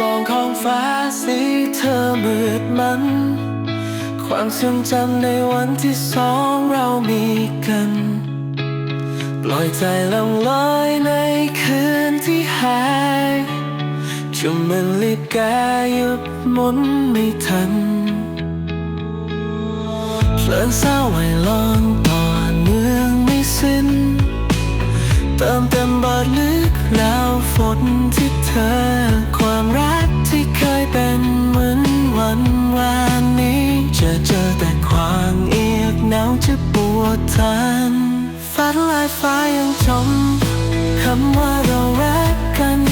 มองของฟ้าสีเธอมืดมัน ความทรงจำในวันที่สองเรามีกัน ปล่อยใจลงลอยในคืนที่หายจุมมันลีบกายุดหมุนไม่ทันเพลินเศร้าไหวลองต่อเนื่องไม่สิ้น เติมเต็มบาดลึก ทันฟ้าลายฟ้ายังจมคำว่าเรารักกัน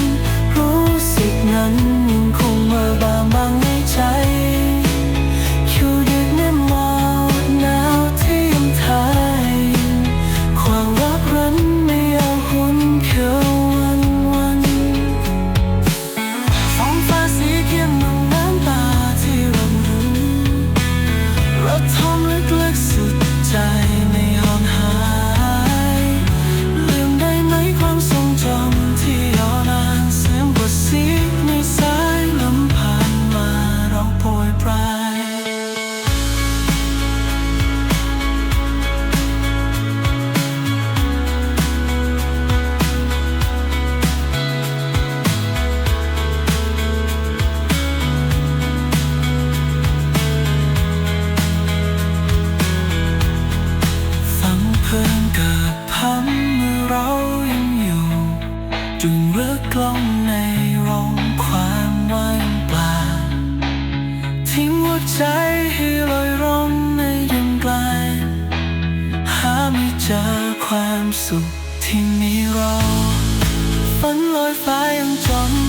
กล้องในโรงความว่างเปล่าทิ้งหัวใจให้ลอยร่องในยังไกลหาไม่เจอความสุขที่มีเราฝันลอยฟ้ายังจม